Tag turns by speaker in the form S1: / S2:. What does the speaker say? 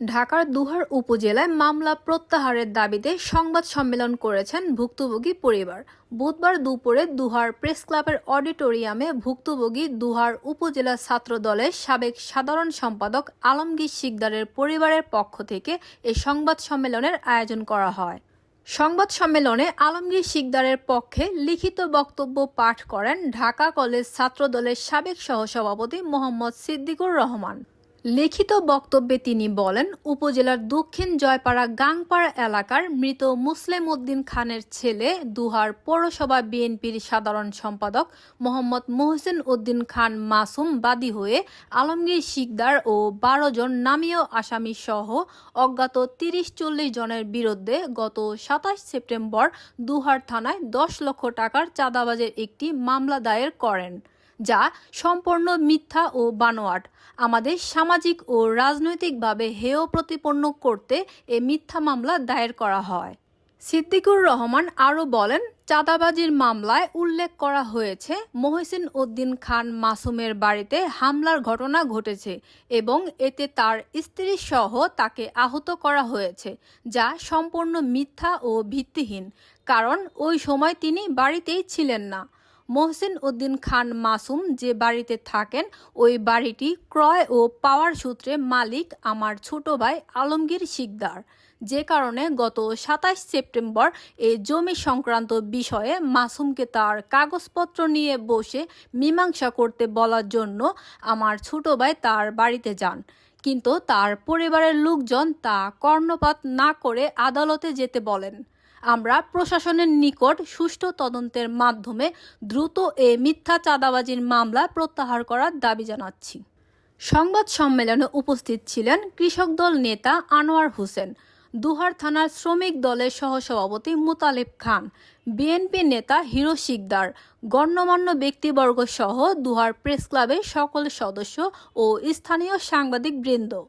S1: ঢাকার দুহার উপজেলায় মামলা প্রত্যাহারের দাবিতে সংবাদ সম্মেলন করেছেন ভুক্তভোগী পরিবার। বুধবার দুপুরে দুহার প্রেস ক্লাবের অডিটোরিয়ামে ভুক্তভোগী দুহার উপজেলা ছাত্র দলের সাবেক সাধারণ সম্পাদক আলমগীর শিকদারের পরিবারের পক্ষ থেকে এই সংবাদ সম্মেলনের আয়োজন করা হয়। সংবাদ সম্মেলনে আলমগীর শিকদারের পক্ষে লিখিত বক্তব্য পাঠ করেন ঢাকা কলেজ ছাত্রদলের সাবেক সহসভাপতি মোহাম্মদ সিদ্দিকুর রহমান। লিখিত বক্তব্যে তিনি বলেন, উপজেলার দক্ষিণ জয়পাড়া গাংপাড়া এলাকার মৃত মুসলিম উদ্দিন খানের ছেলে দুহার পৌরসভা বিএনপির সাধারণ সম্পাদক মোহাম্মদ মোহসেন উদ্দিন খান মাসুম বাদী হয়ে আলমগীর শিকদার ও বারো জন নামীয় আসামি সহ অজ্ঞাত তিরিশ চল্লিশ জনের বিরুদ্ধে গত সাতাশ সেপ্টেম্বর দুহার থানায় দশ লক্ষ টাকার চাঁদাবাজের একটি মামলা দায়ের করেন। যা সম্পূর্ণ মিথ্যা ও বানোয়াট। আমাদের সামাজিক ও রাজনৈতিকভাবে হেয় প্রতিপন্ন করতে এ মিথ্যা মামলা দায়ের করা হয়। সিদ্দিকুর রহমান আরও বলেন, চাঁদাবাজির মামলায় উল্লেখ করা হয়েছে, মহসিন উদ্দিন খান মাসুমের বাড়িতে হামলার ঘটনা ঘটেছে এবং এতে তার স্ত্রী সহ তাকে আহত করা হয়েছে, যা সম্পূর্ণ মিথ্যা ও ভিত্তিহীন। কারণ ওই সময় তিনি বাড়িতেই ছিলেন না। মহসিন উদ্দিন খান মাসুম যে বাড়িতে থাকেন, ওই বাড়িটি ক্রয় ও পাওয়ার সূত্রে মালিক আমার ছোট ভাই আলমগীর শিকদার। যে কারণে গত সাতাশ সেপ্টেম্বর এই জমি সংক্রান্ত বিষয়ে মাসুমকে তার কাগজপত্র নিয়ে বসে মীমাংসা করতে বলার জন্য আমার ছোট ভাই তার বাড়িতে যান। কিন্তু তার পরিবারের লোকজন তা কর্ণপাত না করে আদালতে যেতে বলেন। আমরা প্রশাসনের নিকট সুষ্ঠু তদন্তের মাধ্যমে দ্রুত এ মিথ্যা চাঁদাবাজির মামলা প্রত্যাহার করার দাবি জানাচ্ছি। সংবাদ সম্মেলনে উপস্থিত ছিলেন কৃষক দল নেতা আনোয়ার হোসেন, দুহার থানার শ্রমিক দলের সহসভাপতি মুতালিব খান, বিএনপি নেতা হিরো শিকদার, গণ্যমান্য ব্যক্তিবর্গ সহ দুহার প্রেস ক্লাবের সকল সদস্য ও স্থানীয় সাংবাদিক বৃন্দ।